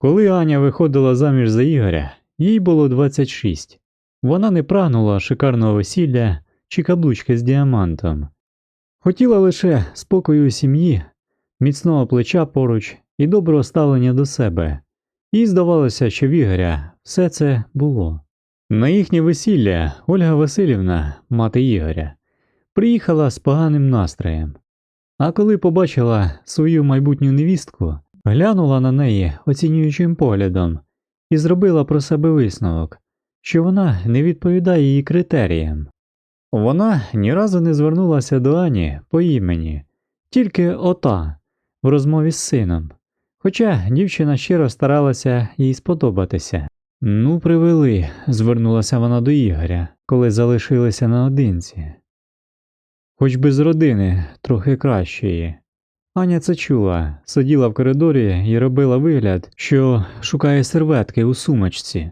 Коли Аня виходила заміж за Ігоря, їй було 26. Вона не прагнула шикарного весілля чи каблучки з діамантом. Хотіла лише спокою сім'ї, міцного плеча поруч і доброго ставлення до себе. Їй здавалося, що в Ігоря все це було. На їхнє весілля Ольга Васильівна, мати Ігоря, приїхала з поганим настроєм. А коли побачила свою майбутню невістку, глянула на неї оцінюючим поглядом і зробила про себе висновок, що вона не відповідає її критеріям. Вона ні разу не звернулася до Ані по імені, тільки ота в розмові з сином. Хоча дівчина щиро старалася їй сподобатися. Ну, привели, звернулася вона до Ігоря, коли залишилися наодинці. Хоч би з родини трохи кращої. Аня це чула, сиділа в коридорі і робила вигляд, що шукає серветки у сумочці.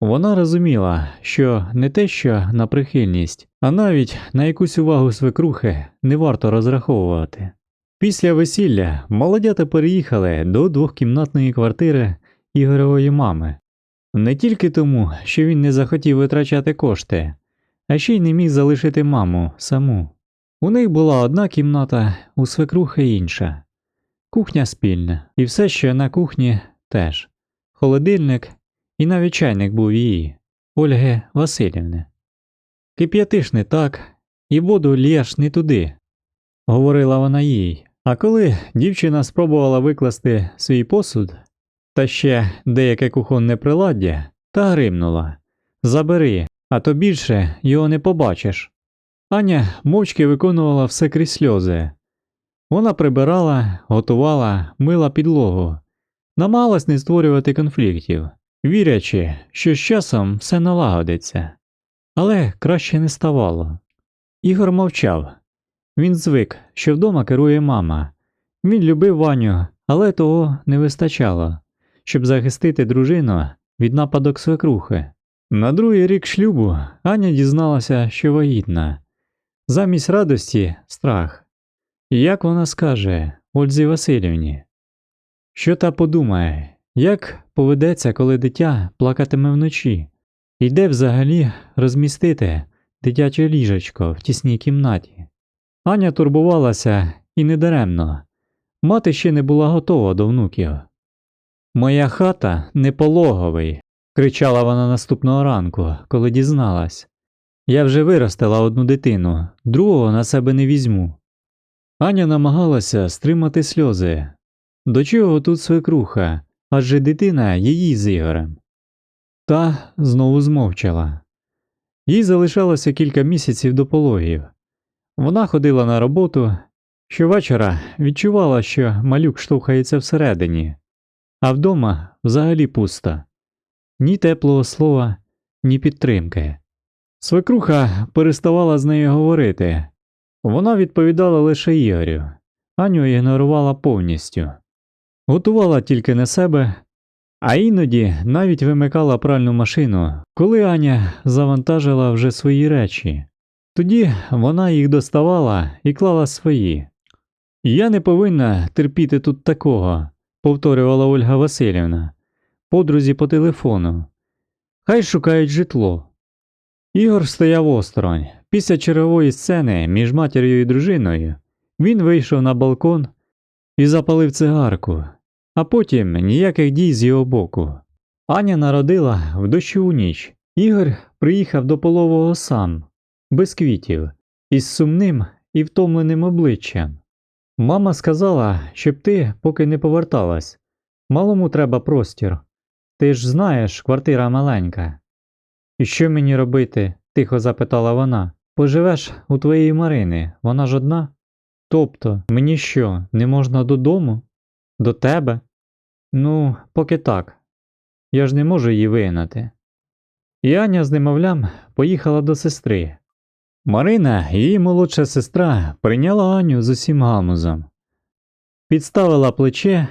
Вона розуміла, що не те, що на прихильність, а навіть на якусь увагу свекрухи не варто розраховувати. Після весілля молодята переїхали до двохкімнатної квартири Ігорової мами. Не тільки тому, що він не захотів витрачати кошти, а ще й не міг залишити маму саму. У них була одна кімната, у свекрухи інша, кухня спільна, і все, що на кухні теж, холодильник і навіть чайник був її, Ольги Васильівни. Кип'ятиш не так, і воду лєш не туди, говорила вона їй. А коли дівчина спробувала викласти свій посуд та ще деяке кухонне приладдя, та гримнула Забери, а то більше його не побачиш. Аня мовчки виконувала все крізь сльози. Вона прибирала, готувала, мила підлогу, намагалась не створювати конфліктів, вірячи, що з часом все налагодиться. Але краще не ставало. Ігор мовчав. Він звик, що вдома керує мама. Він любив Ваню, але того не вистачало, щоб захистити дружину від нападок свекрухи. На другий рік шлюбу Аня дізналася, що вагітна. Замість радості страх. І Як вона скаже Ользі Васильівні? Що та подумає, як поведеться, коли дитя плакатиме вночі, і де взагалі розмістити дитяче ліжечко в тісній кімнаті? Аня турбувалася і недаремно. Мати ще не була готова до внуків. Моя хата не пологовий, кричала вона наступного ранку, коли дізналась. Я вже виростила одну дитину, другого на себе не візьму. Аня намагалася стримати сльози. До чого тут свекруха, адже дитина її з Ігорем. Та знову змовчала. Їй залишалося кілька місяців до пологів. Вона ходила на роботу, щовечора відчувала, що малюк штовхається всередині, а вдома взагалі пусто. Ні теплого слова, ні підтримки. Свекруха переставала з нею говорити. Вона відповідала лише Ігорю, Аню ігнорувала повністю, готувала тільки на себе, а іноді навіть вимикала пральну машину, коли Аня завантажила вже свої речі. Тоді вона їх доставала і клала свої. Я не повинна терпіти тут такого, повторювала Ольга Васильівна, подрузі по телефону. Хай шукають житло. Ігор стояв осторонь. Після чергової сцени між матір'ю і дружиною він вийшов на балкон і запалив цигарку, а потім ніяких дій з його боку. Аня народила в дощову ніч. Ігор приїхав до полового сам, без квітів, із сумним і втомленим обличчям. Мама сказала, щоб ти поки не поверталась. Малому треба простір. Ти ж знаєш, квартира маленька. І що мені робити? тихо запитала вона. Поживеш у твоєї Марини, вона ж одна? Тобто, мені що, не можна додому? До тебе? Ну, поки так. Я ж не можу її вигнати. І Аня з немовлям поїхала до сестри. Марина, її молодша сестра, прийняла Аню з усім гамузом, підставила плече,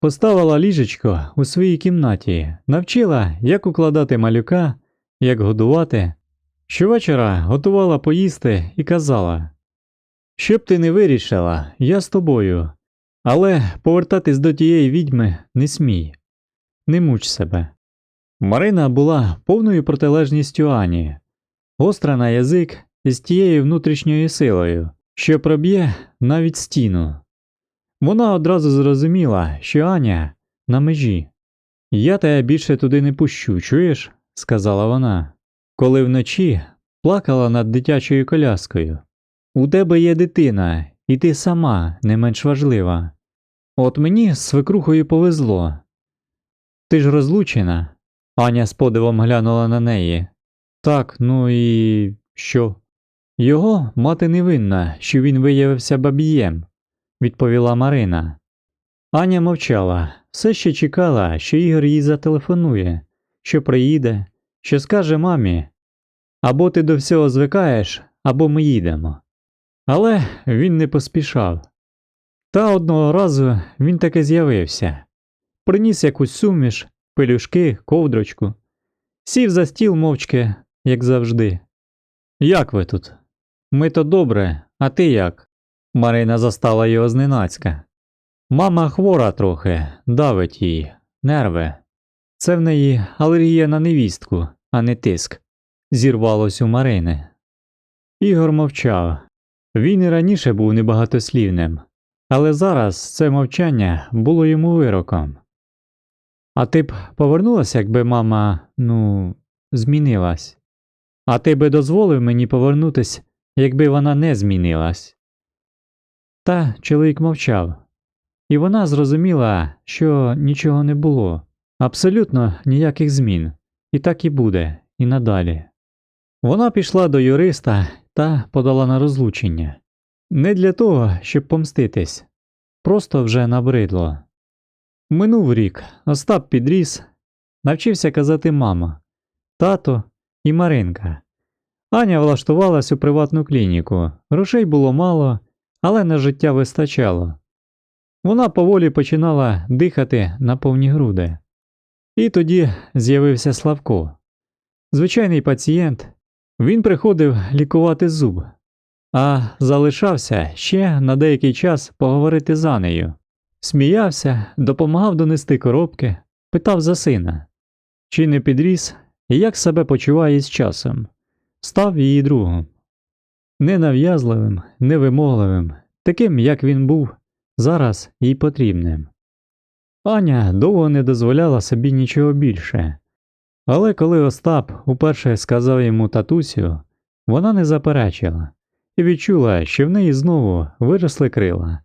поставила ліжечко у своїй кімнаті, навчила, як укладати малюка, як годувати. Щовечора готувала поїсти і казала Що б ти не вирішила, я з тобою, але повертатись до тієї відьми не смій. не муч себе. Марина була повною протилежністю Ані, гостра на язик і з тією внутрішньою силою, що проб'є навіть стіну. Вона одразу зрозуміла, що Аня на межі. Я тебе більше туди не пущу, чуєш? Сказала вона, коли вночі плакала над дитячою коляскою. У тебе є дитина, і ти сама не менш важлива. От мені з свекрухою повезло. Ти ж розлучена. Аня з подивом глянула на неї. Так, ну і що? Його мати не винна, що він виявився бабієм, відповіла Марина. Аня мовчала, все ще чекала, що Ігор їй зателефонує, що приїде, що скаже мамі або ти до всього звикаєш, або ми їдемо. Але він не поспішав. Та одного разу він таки з'явився, приніс якусь суміш, пелюшки, ковдрочку, сів за стіл мовчки, як завжди. Як ви тут? Ми то добре, а ти як? Марина застала його зненацька. Мама хвора трохи, давить її, нерви. Це в неї алергія на невістку, а не тиск. Зірвалось у Марини. Ігор мовчав. Він і раніше був небагатослівним, але зараз це мовчання було йому вироком. А ти б повернулася, якби мама, ну, змінилась. А ти би дозволив мені повернутись, якби вона не змінилась. Та чоловік мовчав, і вона зрозуміла, що нічого не було, абсолютно ніяких змін, і так і буде, і надалі. Вона пішла до юриста та подала на розлучення. Не для того, щоб помститись, просто вже набридло. Минув рік, Остап підріс, навчився казати мама, тато і Маринка. Аня влаштувалась у приватну клініку, грошей було мало, але на життя вистачало. Вона поволі починала дихати на повні груди. І тоді з'явився Славко. Звичайний пацієнт, він приходив лікувати зуб, а залишався ще на деякий час поговорити за нею. Сміявся, допомагав донести коробки, питав за сина, чи не підріс і як себе почуває з часом, став її другом. Ненав'язливим, невимогливим, таким, як він був, зараз їй потрібним. Аня довго не дозволяла собі нічого більше, але коли Остап уперше сказав йому татусю, вона не заперечила і відчула, що в неї знову виросли крила.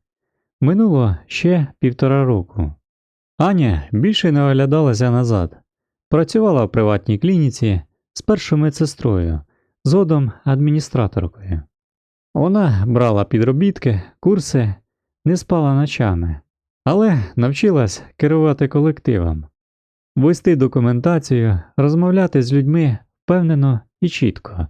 Минуло ще півтора року. Аня більше не оглядалася назад, працювала в приватній клініці спершу медсестрою, згодом адміністраторкою. Вона брала підробітки, курси, не спала ночами, але навчилась керувати колективом, вести документацію, розмовляти з людьми впевнено і чітко.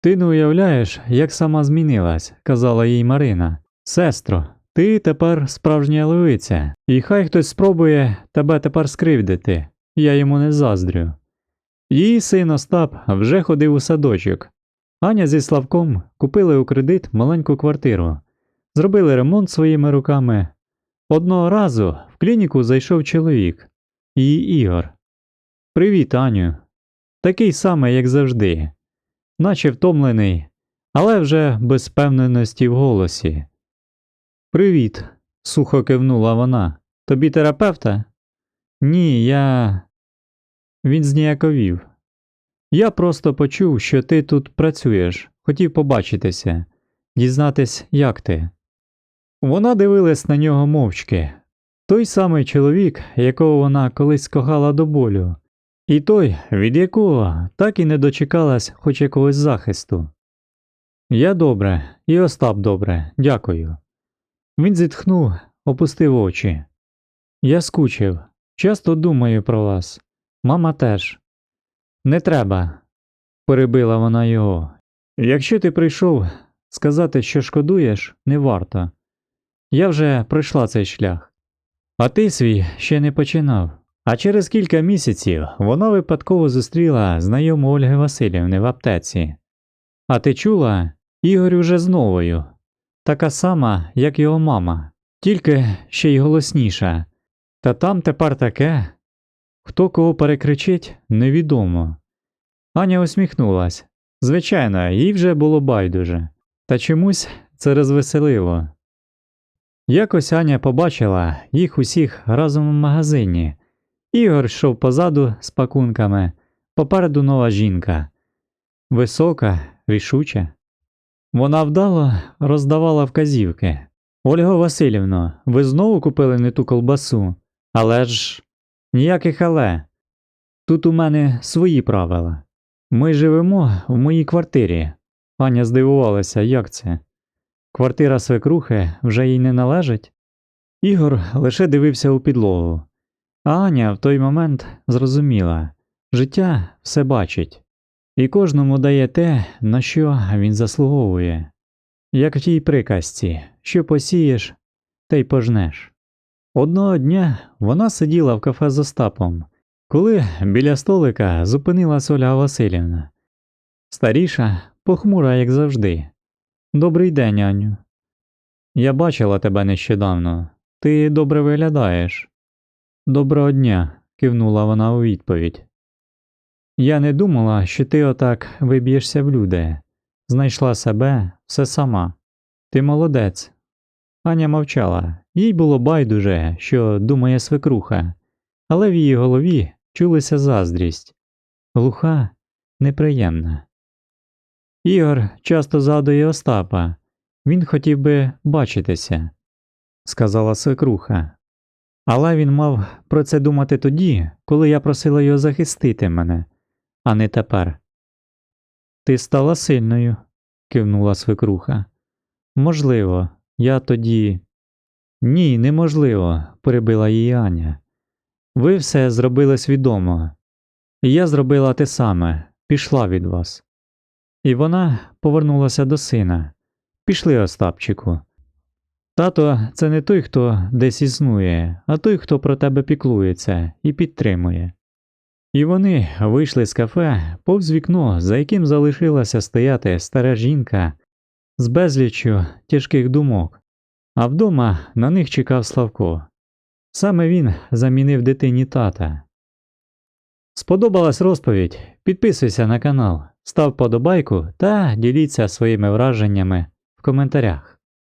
Ти не уявляєш, як сама змінилась, казала їй Марина. Сестро, ти тепер справжня левиця, і хай хтось спробує тебе тепер скривдити, я йому не заздрю. Її син Остап вже ходив у садочок. Аня зі Славком купили у кредит маленьку квартиру, зробили ремонт своїми руками. Одного разу в клініку зайшов чоловік, її Ігор. Привіт, Аню. Такий самий, як завжди, наче втомлений, але вже без впевненості в голосі. Привіт, сухо кивнула вона. Тобі терапевта? Ні, я. Він зніяковів. Я просто почув, що ти тут працюєш, хотів побачитися, дізнатись, як ти. Вона дивилась на нього мовчки. Той самий чоловік, якого вона колись кохала до болю, і той, від якого так і не дочекалась хоч якогось захисту. Я добре, і Остап добре, дякую. Він зітхнув, опустив очі. Я скучив, часто думаю про вас. Мама теж. Не треба, перебила вона його. Якщо ти прийшов сказати, що шкодуєш, не варто. Я вже пройшла цей шлях. А ти свій ще не починав. А через кілька місяців вона випадково зустріла знайому Ольги Васильівни в аптеці. А ти чула, Ігор уже з новою, така сама, як його мама, тільки ще й голосніша. Та там тепер таке. Хто кого перекричить, невідомо. Аня усміхнулась. Звичайно, їй вже було байдуже, та чомусь це розвеселило. Якось Аня побачила їх усіх разом у магазині. Ігор йшов позаду з пакунками, попереду нова жінка. Висока, рішуча. Вона вдало роздавала вказівки. Ольга Васильівно, ви знову купили не ту колбасу, але ж ніяких але. Тут у мене свої правила. Ми живемо в моїй квартирі. Аня здивувалася, як це? Квартира свекрухи вже їй не належить? Ігор лише дивився у підлогу. А Аня в той момент зрозуміла життя все бачить, і кожному дає те, на що він заслуговує. Як в тій приказці, що посієш, те й пожнеш. Одного дня вона сиділа в кафе з Остапом, коли біля столика зупинилась Ольга Васильівна. Старіша, похмура, як завжди. Добрий день, Аню. Я бачила тебе нещодавно. Ти добре виглядаєш. Доброго дня, кивнула вона у відповідь. Я не думала, що ти отак виб'єшся в люди. Знайшла себе все сама. Ти молодець. Аня мовчала, їй було байдуже, що думає свекруха, але в її голові чулася заздрість глуха, неприємна. Ігор часто згадує Остапа. Він хотів би бачитися, сказала свекруха. Але він мав про це думати тоді, коли я просила його захистити мене, а не тепер. Ти стала сильною, кивнула свекруха. Можливо, я тоді. Ні, неможливо, перебила її Аня. Ви все зробили свідомо. І я зробила те саме, пішла від вас. І вона повернулася до сина. Пішли, Остапчику. Тато це не той, хто десь існує, а той, хто про тебе піклується і підтримує. І вони вийшли з кафе повз вікно, за яким залишилася стояти стара жінка з безліччю тяжких думок, а вдома на них чекав Славко. Саме він замінив дитині тата. Сподобалась розповідь? Підписуйся на канал, став подобайку та діліться своїми враженнями в коментарях.